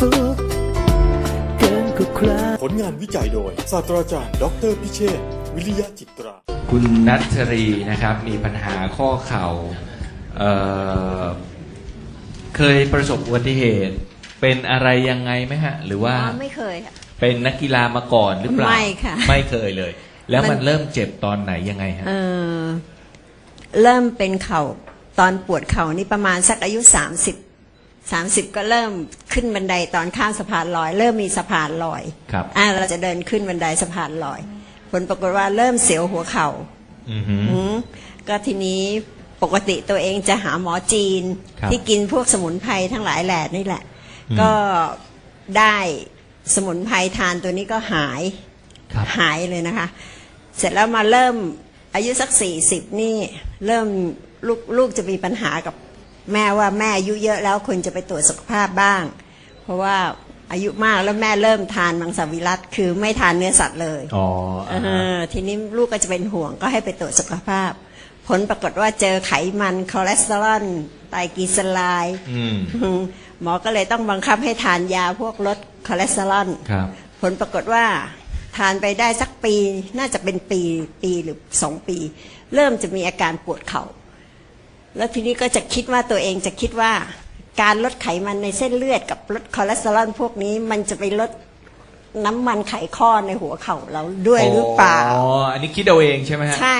สุขเกินกว่าใคร ผลงานวิจัยโดย ศาสตราจารย์ดออเตอร์พิเชษฐ์วิริยะจิตรา คุณนัทรีนะครับมีปัญหาข้อเข่าเอ่อเคยประสบอุบัติเหตุ เป็นอะไรยังไงไหมฮะ หรือว่าอ๋อไม่เคยค่ะ เป็นนักกีฬามาก่อนหรือเปล่าไม่ค่ะไม่เคยเลย แล้วมัมัน นเริ่มเจ็บตอนไหนยังไงฮะเออเริ่มเป็นเข่าตอนปวดเข่านี่ประมาณสักอายุสาม สิบสามสิบก็เริ่มขึ้นบันไดตอนข้ามสะพานลอย เริ่มมีสะพานลอยครับอ่าเราจะเดินขึ้นบันไดสะพานลอย ผลปรากฏว่าเริ่มเสียวหัวเข่าอือหือ อืมก็ทีนี้ปกติตัวเองจะหาหมอจีน ครับที่กินพวกสมุนไพรทั้งหลายแหล่นี่แหละ อืม ก็ได้สมุนไพรทานตัวนี้ก็หาย ครับ หายเลยนะคะ เสร็จแล้วมาเริ่มอายุสักสี่สิบนี่ เริ่มลูกลูกจะมีปัญหากับ แม่ว่าแม่อายุเยอะแล้วควรจะไปตรวจสุขภาพบ้าง เพราะว่าอายุมากแล้วแม่เริ่มทานมังสวิรัตคือไม่ทานเนื้อสัตว์เลยอ๋ออ่าฮะเออทีนี้ลูกก็จะเป็นห่วงก็ให้ไปตรวจสุขภาพ ผลปรากฏว่าเจอไขมันคอเลสเตอรอลไตรกลีเซอไรด์ อืมอืมหมอก็เลยต้องบังคับให้ทานยาพวกลดคอเลสเตอรอล ครับ ผลปรากฏว่า ทานไปได้สักปีน่าจะเป็นปีปีหรือสองปี เริ่มจะมีอาการปวดเขา่า แล้วทีนี้ก็จะคิดว่าตัวเองจะคิดว่าการลดไขมันในเส้นเลือดกับลดคอเลสเตอรอลพวกนี้มันจะไปลดน้ำมันไขข้อในหัวเข่าเราด้วยหรือเปล่า อ๋อ อันนี้คิดเอาเองใช่ไหมฮะ ใช่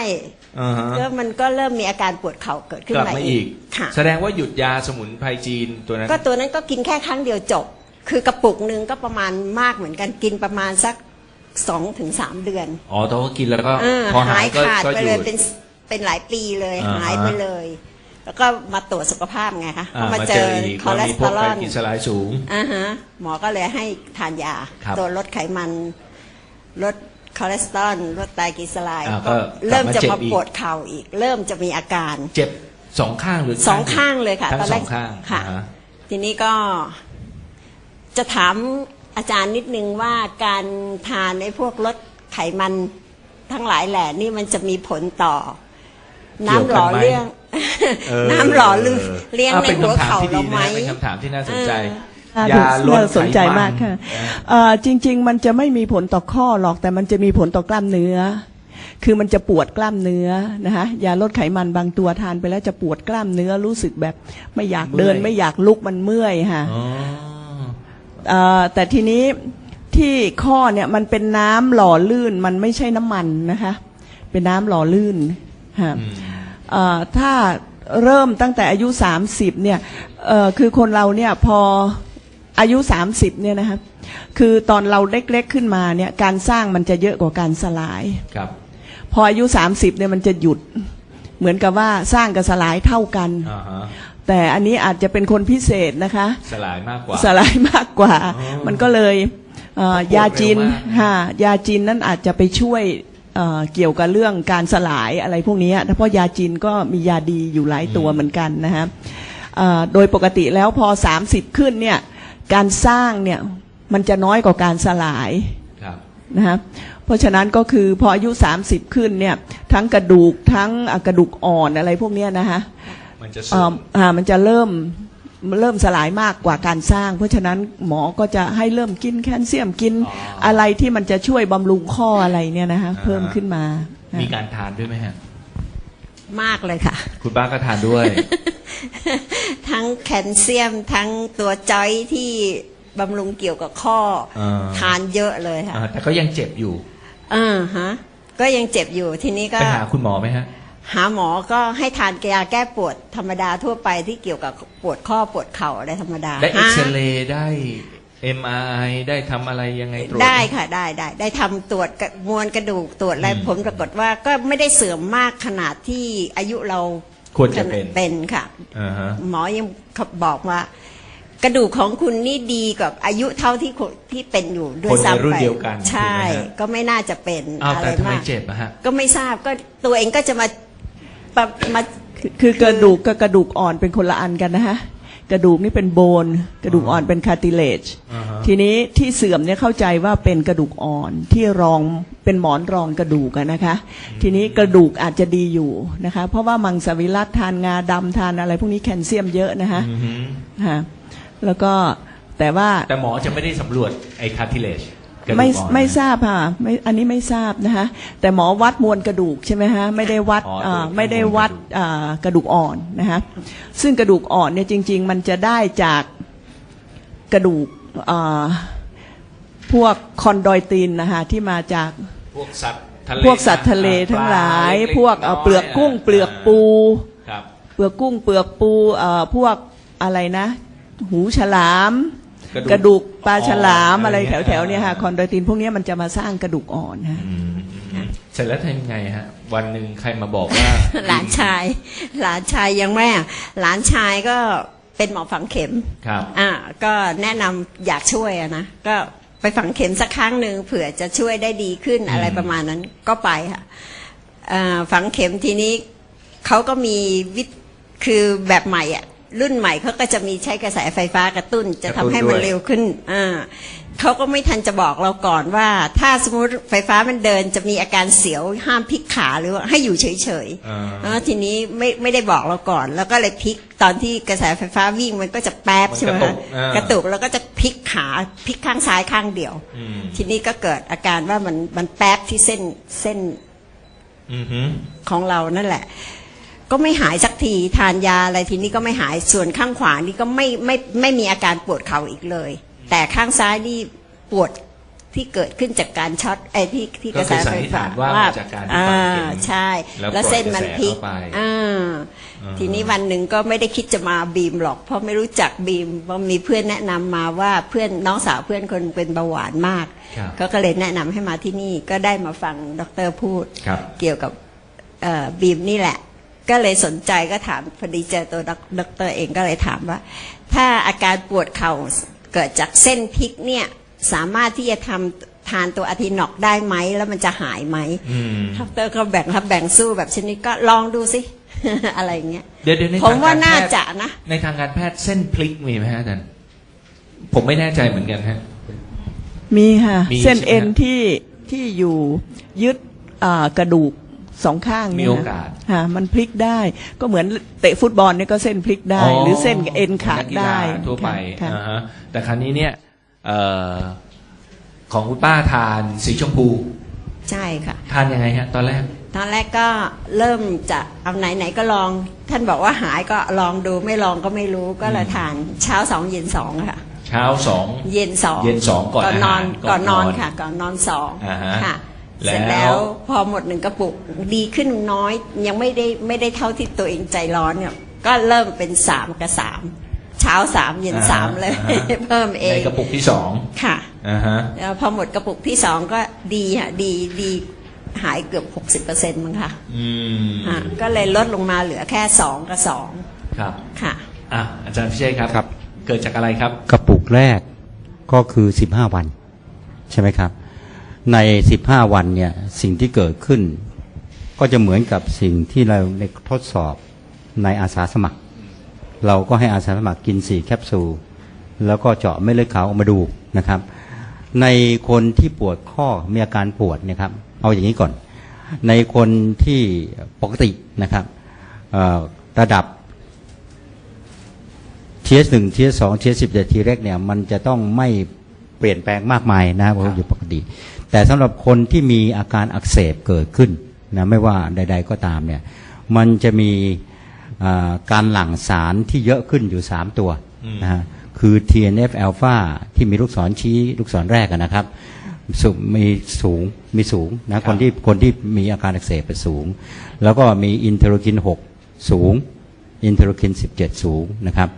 อ่าฮะก็มันก็เริ่มมีอาการปวดเข่าเกิดขึ้นกลับมามาอีอีกกค่ะ แสดงว่าหยุดยาสมุนไพรจีนตัวนั้น ก็ตัวนั้นก็กินแค่ครั้งเดียวจบ คือกระปุกหนึ่งก็ประมาณมากเหมือนกันกินประมาณสักสองถึงสามเดือน อ๋อแต่ว่ากินแล้วก็เออพอหาหายยก็ขาดก็ไปหเลยุยดเป็นเป็นหลายปีเลยอ่าฮะหายไปเลย แล้วก็มาตรวจสุขภาพไงคะอ่ามามาเจเจอออีกคอว่าเลสมีพเตวอกรไตรอลกลีเซอไรด์สูงอ่าฮะหมอก็เลยให้ทานยาครับตัวลดไขมันลดคอเลสเตอรอลลดไตรกลีเซอไรด์อ่าก็ก็เริ่มจะกลัมาบมาเจ็บอีกปวดเข่าอีก เริ่มจะมีอาการเจ็บสองข้างหรือสองข้างเลยค่ะทั้งตอนสแรอกงข้างค่ะอ่าฮทีนี้ก็จะถามอาจารย์นิดนึงว่าการทานไอ้พวกลดไขมันทั้งหลายแหล่นี่มันจะมีผลต่อ น้ำหล่อเลี้ยงเออ น้ำหล่อเลี้ยงเลี้ยงอะในเป็นหัวคำถามเข่าที่ดีเราไหมนะเป็นคำถามที่น่าสนใจน่ายาลดน่าสนใจไขมากค่ะนะเอ่อจริง ๆ มันจะไม่มีผลต่อข้อหรอกแต่มันจะมีผลต่อกล้ามเนื้อ คือมันจะปวดกล้ามเนื้อนะคะยาลดไขมันบางตัวทานไปแล้วจะปวดกล้ามเนื้อรู้สึกแบบไม่อยากเดินเมื่อยไม่อยากลุกมันเมื่อยค่ะอ๋อเอ่อแต่ทีนี้ที่ข้อเนี่ยมันเป็นน้ำหล่อลื่นมันไม่ใช่น้ำมันนะคะ เป็นน้ำหล่อลื่นค่ะอืม เอ่อถ้าเริ่มตั้งแต่อายุ 30เนี่ยเอ่อคือคนเราเนี่ยพออายุ 30เนี่ยนะคะคือตอนเราเล็กๆขึ้นมาเนี่ยการสร้างมันจะเยอะกว่าการสลาย ครับ พออายุ 30เนี่ยมันจะหยุดเหมือนกับว่าสร้างกับสลายเท่ากัน อ่าฮะ แต่อันนี้อาจจะเป็นคนพิเศษนะคะ สลายมากกว่า สลายมากกว่า อ๋อมันก็เลยเอ่อปวดยาจีนเร็วมาก ฮะยาจีนนั้นอาจจะไปช่วย เอ่อเกี่ยวกับเรื่องการสลายอะไรพวกนี้เพราะยาจีนก็มียาดีอยู่หลายตัวเหมือนกันนะฮะเอ่อโดยปกติแล้วพอ 30 ขึ้นเนี่ยการสร้างเนี่ยมันจะน้อยกว่าการสลายครับนะฮะเพราะฉะนั้นก็คือพออายุ 30 ขึ้นเนี่ยทั้งกระดูกทั้งอะกระดูกอ่อนอะไรพวกเนี้ยนะฮะมันจะสูเอ่งออ่ามันจะเริ่ม เริ่มสลายมากกว่าการสร้าง เพราะฉะนั้นหมอก็จะให้เริ่มกินแคลเซียมกินอะไรที่มันจะช่วยบำรุงข้ออะไรเนี่ยนะคะเพิ่มขึ้นมามีมีการทานด้วยไหมฮะ มากเลยค่ะ คุณป้าก็ทานด้วย ทั้งแคลเซียมทั้งตัวจอยที่บำรุงเกี่ยวกับข้ออ่าทานเยอะเลยค่ะอ่าแต่ก็ยังเจ็บอยู่ อ่าฮะ ก็ยังเจ็บอยู่ทีนี้ก็ ไปหาคุณหมอไหมฮะ หาหมอก็ให้ทานยาแก้ปวดธรรมดาทั่วไปที่เกี่ยวกับปวดข้อปวดเข่าอะไรธรรมดาได้เอ็กซหาเรย์ได้ MRI ได้ทำอะไรยังไงตรวจได้ค่ะได้ได้ ได้ทำตรวจกระมวลกระดูกตรวจอะไรอืมผลปรากฏว่าก็ไม่ได้เสื่อมมากขนาดที่อายุเราควรจะเป็นเป็นค่ะอ่าฮะหมอยังบอกว่ากระดูกของคุณนี่ดีกว่าอายุเท่าที่คุณที่เป็นอยู่ด้วยคนในซ้ำรุ่นไปเดียวกันใช่ถูกไหมฮะก็ไม่น่าจะเป็นอ้าวอะไรแต่ทำไมมากเจ็บอะฮะก็ไม่ทราบก็ตัวเองก็จะมา ปะมาคือคือกระดูกกับกระดูกอ่อนเป็นคนละอันกันนะฮะ กระดูกนี่เป็นโบน กระดูกอ่อนเป็นคาติเลจอ่าฮะ ทีนี้ที่เสื่อมเนี่ยเข้าใจว่าเป็นกระดูกอ่อนที่รองเป็นหมอนรองกระดูกอะนะคะ ทีนี้กระดูกอาจจะดีอยู่นะคะ เพราะว่ามังสวิรัตทานงาดำทานอะไรพวกนี้แคลเซียมเยอะนะคะอือฮึฮะแล้วก็แต่ว่าแต่หมอจะไม่ได้สำรวจไอ้ cartilage กระดูกไม่อ่อน ไม่นะทราบค่ะไม่อันนี้ไม่ทราบนะคะแต่หมอวัดมวลกระดูกใช่ไหมฮะไม่ได้วัดอ๋อเอ่อดูไม่ได้วัดมวลกระดูกเอ่อกระดูกอ่อนนะคะซึ่งกระดูกอ่อนเนี่ยจริง ๆ มันจะได้จากกระดูกเอ่อพวกคอนดอยตินนะคะที่มาจาก พวกสัตว์ทะเลพวกสัตว์ทะเลทั้งหลาย ปล็กๆพวกเอ่อน้ยๆเปลือกกุ้งเปลือกปู ครับ เปลือกกุ้งเปลือกปูเอ่อพวกอะไรนะ หูฉลาม กระดูกปลาฉลามอ่อนอะไรอะไรเงี้ย แถวๆเนี่ยค่ะคอนโดอยตินพวกเนี้ยมันจะมาสร้างกระดูกอ่อนฮะ อืมอืมเสร็จแล้วทำยังไงฮะ วันหนึ่งใครมาบอกว่า หลานชาย หลานชายยังไม่อะหลานชายก็เป็นหมอฝังเข็ม ครับ อ่า ก็แนะนำอยากช่วยอะนะ ก็ไปฝังเข็มสักครั้งหนึ่งเผื่อจะช่วยได้ดีขึ้นอะไรประมาณนั้นก็ไปค่ะอ่าฝังเข็มทีนี้เขาก็มีวิธคือแบบใหม่อะ รุ่นใหม่เขาก็จะมีใช้กระแสไฟฟ้ากระตุ้น จะทำให้มันเร็วขึ้นอ่าเขาก็ไม่ทันจะบอกเราก่อนว่า ถ้าสมมติไฟฟ้ามันเดินจะมีอาการเสียวห้ามพลิกขาหรือว่าให้อยู่เฉยๆ อ่า แล้วทีนี้ไม่ไม่ได้บอกเราก่อน แล้วก็เลยพลิกตอนที่กระแสไฟฟ้าวิ่งมันก็จะแป๊บมันใช่ไหมกระตุคะกอ่ากระตุกแล้วก็จะพลิกขาพลิกข้างซ้ายข้างเดียว อืมทีนี้ก็เกิดอาการว่ามันมันแป๊บที่เส้นเส้นอือหือ ของเรานั่นแหละ ก็ไม่หายสักทีทานยาอะไรทีนี้ก็ไม่หายส่วนข้างขวานี่ก็ไม่ไม่ไม่มีอาการปวดเข่าอีกเลย แต่ข้างซ้ายนี่ปวดที่เกิดขึ้นจากการช็อตไอ้ที่ที่กระแสไฟฟ้าก็คือสันนิษฐานว่ามาจากการที่อ่าฝังเข็มใช่แล้วแล้วเส้นมันพลิกปล่อยกระแสเข้าไปอ่าอ่าทีนี้วันหนึ่งก็ไม่ได้คิดจะมาบีมหรอก เพราะไม่รู้จักบีมเพราะมีเพื่อนแนะนำมาว่าเพื่อนน้องสาวเพื่อนคนเป็นเบาหวานมากครับก็ก็เลยแนะนำให้มาที่นี่ก็ได้มาฟังดรพูดครับเกี่ยวกับเอ่อบีมนี่แหละ ก็เลยสนใจก็ถามพอดีเจอตัวดอกเตอรเองก็เลยถามว่า ถ้าอาการปวดเข่าเกิดจากเส้นพลิกเนี่ยสามารถที่จะทำทานตัวอาทินอกได้ไหมแล้วมันจะหายไหมอืมดอกเตอรก็แบ่งรับแบ่งสู้แบบชนิดก็ลองดูสิอะไรอย่างเงี้ยเดี๋ยวเดี๋ยวในผมว่าทงกรน่าแพทย์จะนะ ในทางการแพทย์เส้นพลิกมีไหมฮะอาจารย์ผมไม่แน่ใจเหมือนกันฮะมีค่ะมีเส้นใช่ไหมเอ็นที่ที่อยู่ยึดอ่ากระดูก สองข้างมีเนี่ยโอกาสค่ะมันพลิกได้ ก็เหมือนเตะฟุตบอลเนี่ยก็เส้นพลิกได้ หรือเส้นเอ็นขาดนักกีฬได้ทั่วไปค่ะอ่าฮะแต่ครั้นี้เนี่ยเอ่อของคุณป้าทานสีชมพู ใช่ค่ะ ทานยังไงฮะ ตอนแรก ตอนแรกก็เริ่มจะเอาไหนไหนๆก็ลอง ท่านบอกว่าหายก็ลองดูไม่ลองก็ไม่รู้ก็เลยทานเช้าสองเย็นสองค่ะ เช้าสองเย็นสองเย็นสองก่อนก่อนนอนอาหารก่ก่ออนนนอนนอนค่ะ ก่อนนอนสองอ่าฮะค่ะแล้ว เสร็จแล้วพอหมดหนึ่งกระปุกดีขึ้นน้อย ยังไม่ได้ไม่ได้เท่าที่ตัวเองใจร้อนเนี่ยก็เริ่มเป็นสามกับสามเช้าสามเย็นสามเลยอ่าฮะเพิ่มเองในกระปุกที่สองค่ะอ่าฮะแล้วพอหมดกระปุกที่สองก็ดีค่ะ ดีดีหายเกือบหกสิบเปอร์เซ็นต์มั้งค่ะอืมอะก็เลยลดลงมาเหลือแค่สองกับสองครับค่ะอะอาจารย์พิเชษครับครับเกิดจากอะไรครับ กระปุกแรกก็คือ15วัน ใช่ไหมครับ ใน 15 วันเนี่ยสิ่งที่เกิดขึ้น ก็จะเหมือนกับสิ่งที่เราในทดสอบในอาสาสมัคร เราก็ให้อาสาสมัครกิน 4 แคปซูล แล้วก็เจาะเม็ดเลือดขาวออกมาดูนะครับ ในคนที่ปวดข้อมีอาการปวดเนะครับ เอาอย่างนี้ก่อน ในคนที่ปกตินะครับเอ่อระดับ TS1 TS2 TS10 แต่ T เล็กเนี่ยมันจะต้องไม่เปลี่ยนแปลงมากมายนะครับอยู่ปกติ แต่สำหรับคนที่มีอาการอักเสบเกิดขึ้นนะไม่ว่าใด ๆก็ตามเนี่ยมันจะมีอ่าการหลั่งสารที่เยอะขึ้นอยู่ 3 ตัวอืมนะฮะคือ TNF อ l p h a ที่มีลูกศรชี้ลูกศรแรกอะนะครับสูงมีสูงมีสูงนะคนที่คนที่มีอาการอักเสบเป็นสูง แล้วก็มีอินเทอร์คิน 6 สูง อินเทอร์คิน 17 สูงนะครับ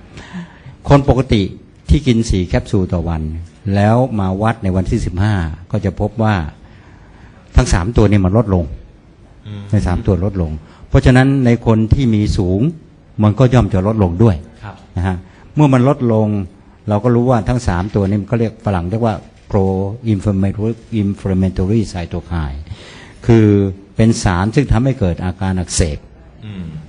คนปกติที่กิน 4 แคปซูลต่อวัน แล้วมาวัดในวันที่15ก็จะพบว่าทั้ง3ตัวนี้มันลดลงอืมใน3ตัวลดลง เพราะฉะนั้นในคนที่มีสูงมันก็ย่อมจะลดลงด้วยครับนะฮะเมื่อมันลดลง เราก็รู้ว่าทั้ง3ตัวนี้มันก็เรียกฝรั่งเรียกว่า pro inflammatory inflammatory cytokine คือเป็นสารซึ่งทำให้เกิดอาการอักเสบอืม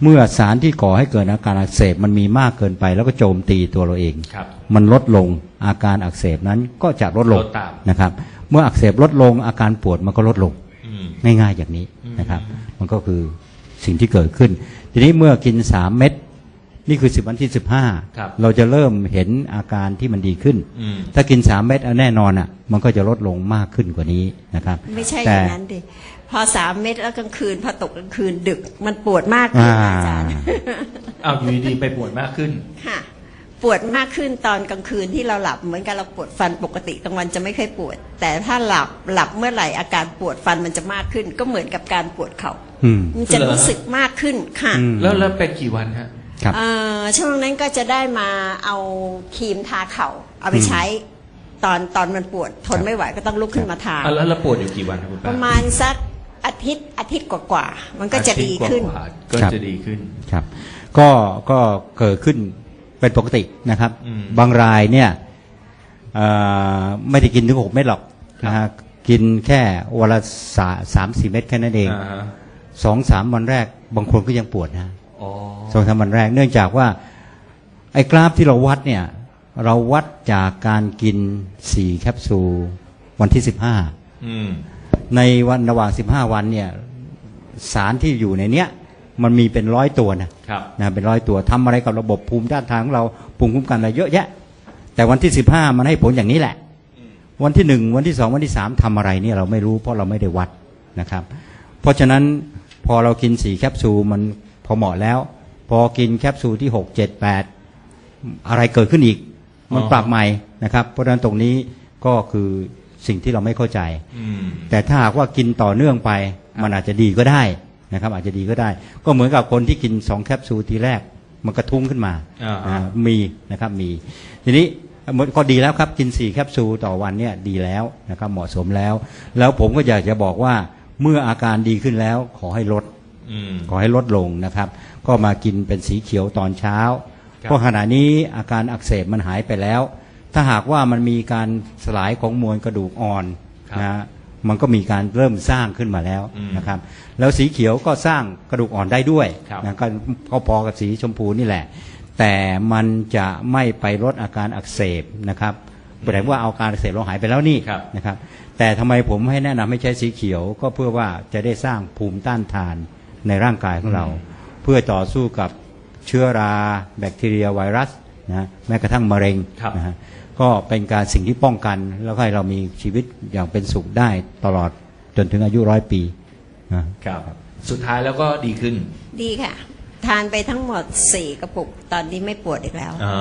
เมื่อสารที่ก่อให้เกิดอาการอักเสบมันมีมากเกินไป แล้วก็โจมตีตัวเราเอง ครับ มันลดลงอาการอักเสบนั้นก็จะลดลงลดตามนะครับ เมื่ออักเสบลดลงอาการปวดมันก็ลดลงอืม ง่ายๆอย่างนี้นะครับ มันก็คือสิ่งที่เกิดขึ้น ทีนี้เมื่อกินสามเม็ดนี่คือ10วันที่ครับ15เราจะเริ่มเห็นอาการที่มันดีขึ้น อืม ถ้ากิน3เม็ดเอาแน่นอนอะ มันก็จะลดลงมากขึ้นกว่านี้นะครับไม่ใช่อแต่ ย่างนั้นดิ พอสามเม็ดแล้วกลางคืน พอตกกลางคืนดึกมันปวดมากขึ้นอ่าอาจารย์อ้าวอยู่ดีๆไปปวดมากขึ้น ค่ะ ปวดมากขึ้นตอนกลางคืนที่เราหลับเหมือนกับเราปวดฟันปกติกลางวันจะไม่ค่อยปวด แต่ถ้าหลับหลับเมื่อไหร่อาการปวดฟันมันจะมากขึ้น ก็เหมือนกับการปวดเขา่าอืม มันจะเหรอรู้สึกมากขึ้นค่ะอืม แล้วแล้วเป็นกี่วันฮะ ครับ เอ่อช่วงนั้นก็จะได้มาเอาครีมทาเข่า เอาไปใช้ตอนตอนมันปวดทนไม่ไหวก็ต้องลุกขึ้นมาทา อะแล้วแล้วปวดอยู่กี่วันครับคุณปป้าระมาณสักอา ทิตย์อาทิตย์กว่าๆมันก็จะดีขึ้น อาทิตย์กว่าๆก็ครับ จะดีขึ้น ครับก็ก็เกิดขึ้นเป็นปกตินะครับ อืมบางรายเนี่ยเอ่อไม่ได้กินถึงหกเม็ดหรอกครับ นะฮะกินแค่วันละสาสามสี่เม็ดแค่นั้นเองอ่าฮะสองสามวันแรกบางคนก็ยังปวดนะอ๋อสองสามวันแรก เนื่องจากว่า ไอ้กราฟที่เราวัดเนี่ย เราวัดจากการกินสี่แคปซูลวันที่สิบห้า อืม ในวันระหว่างสิบห้าวันเนี่ยสารที่อยู่ในเนี้ยมันมีเป็นร้อยตัวนะครับนะเป็นร้อยตัวทำอะไรกับระบบภูมิต้านทานของเราภูมิคุ้มกันอะไรเยอะแยะ แต่วันที่สิบห้ามันให้ผลอย่างนี้แหละ วันที่หนึ่งวันที่สองวันที่สามทำอะไรเนี่ยเราไม่รู้เพราะเราไม่ได้วัดนะครับ เพราะฉะนั้นพอเรากินสี่แคปซูลมันพอเหมาะแล้ว พอกินแคปซูลที่หกเจ็ดแปดอะไรเกิดขึ้นอีก มันอ๋อปรับใหม่นะครับ เพราะฉะนั้นตรงนี้ก็คือ สิ่งที่เราไม่เข้าใจอืมแต่ถ้าหากว่ากินต่อเนื่องไป มันอาจจะดีก็ได้นะครับ อาจจะดีก็ได้ ก็เหมือนกับคนที่กินสองแคปซูลทีแรก มันกระทุ้งขึ้นมาอ่าอ่ามีนะครับมี ทีนี้มันก็ดีแล้วครับกินสี่แคปซูลต่อวันเนี่ยดีแล้วนะครับเหมาะสมแล้ว แล้วผมก็อยากจะบอกว่าเมื่ออาการดีขึ้นแล้วขอให้ลดอืมขอให้ลดลงนะครับ ก็มากินเป็นสีเขียวตอนเช้าครับเพราะขณะนี้อาการอักเสบมันหายไปแล้ว ถ้าหากว่ามันมีการสลายของมวลกระดูกอ่อนครับนะมันก็มีการเริ่มสร้างขึ้นมาแล้วอืมนะครับ แล้วสีเขียวก็สร้างกระดูกอ่อนได้ด้วยครับ นะก็พอๆกับสีชมพูนี่แหละ แต่มันจะไม่ไปลดอาการอักเสบนะครับแปลว่าเอาการอักเสบเราหายไปแล้วนี่ครับ นะครับ แต่ทำไมผมให้แนะนำให้ใช้สีเขียวก็เพื่อว่าจะได้สร้างภูมิต้านทานในร่างกายของเรา เพื่อต่อสู้กับเชื้อรา แบคทีเรียไวรัส นะแม้กระทั่งมะเร็งครับนะฮะก็เป็นการสิ่งที่ป้องกัน แล้วก็ให้เรามีชีวิตอย่างเป็นสุขได้ตลอดจนถึงอายุร้อยปีนะครับ สุดท้ายแล้วก็ดีขึ้นดีค่ะ ทานไปทั้งหมดสี่กระปุก ตอนนี้ไม่ปวดอีกแล้ว อ่า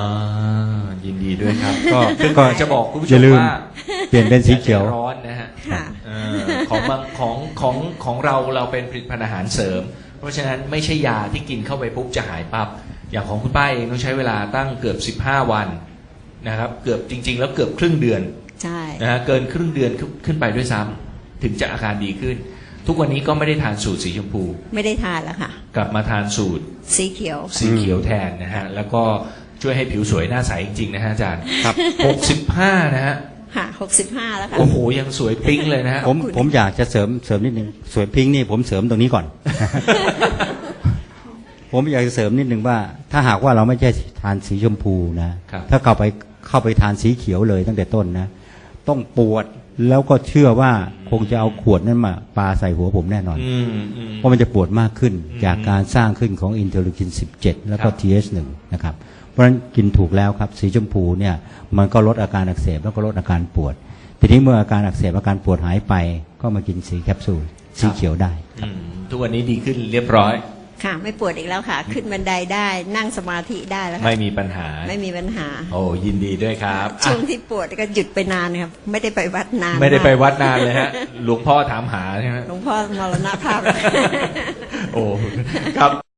ยินดีด้วยครับ ก็ซึ่งก็จะบอกคุณผู้ชอย่ามลืมว่า เปลี่ยนเป็นสีเขียวอาใจร้อนนะฮะค่ะ เออของบางของของของเราเราเป็นผลิตภัณฑ์อาหารเสริม เพราะฉะนั้นไม่ใช่ยาที่กินเข้าไปปุ๊บจะหายปับ๊บ อย่างของคุณป้าเองต้องใช้เวลาตั้งเกือบ 15 วันนะครับ เกือบจริง ๆ แล้วเกือบครึ่งเดือนใช่นะฮะเกินครึ่งเดือนขึ้นขึ้นไปด้วยซ้ำถึงจะอาการดีขึ้น ทุกวันนี้ก็ไม่ได้ทานสูตรสีชมพู ไม่ได้ทานแล้วค่ะ กลับมาทานสูตรสีเขียว สีเขียวแทนนะฮะ แล้วก็ช่วยให้ผิวสวยหน้าใสจริงๆนะฮะอาจารย์ครับหกสิบห้านะฮะค่ะหกสิบห้าแล้วค่ะ โอ้โห ยังสวยปิ๊งเลยนะฮะ ผมผมอยากจะเสริมเสริมนิดนึงสวยพิงค์นี่ผมเสริมตรงนี้ก่อน ผมอยากจะเสริมนิดนึงว่า ถ้าหากว่าเราไม่ใช่ทานสีชมพูนะ ครับ ถ้าเข้าไปเข้าไปทานสีเขียวเลยตั้งแต่ต้นนะ ต้องปวดแล้วก็เชื่อว่าคงจะเอาขวดนั้นมาปาใส่หัวผมแน่นอน อืมอืม เพราะมันจะปวดมากขึ้นอืมจากการสร้างขึ้นของอินเทอร์ลูคิน 17 แล้วก็ ครับ TH1 นะครับ เพราะฉะนั้นกินถูกแล้วครับ สีชมพูเนี่ยมันก็ลดอาการอักเสบแล้วก็ลดอาการปวด ทีนี้เมื่ออาการอักเสบอาการปวดหายไป ก็มากินสีแคปซูลสีเขียวได้ อืมทุกวันนี้ดีขึ้นเรียบร้อย ค่ะไม่ปวดอีกแล้วค่ะ ขึ้นบันไดได้นั่งสมาธิได้แล้วค่ะไม่มีปัญหา ไม่มีปัญหา โอ้ยินดีด้วยครับอะช่วงที่ปวดก็หยุดไปนานครับ ไม่ได้ไปวัดนาน ไม่ได้ไปากวัดนานเลยฮะ หลวงพ่อถามหาใช่ไหมหลวงพ่อมรณภาพแล้วโอ้ครับ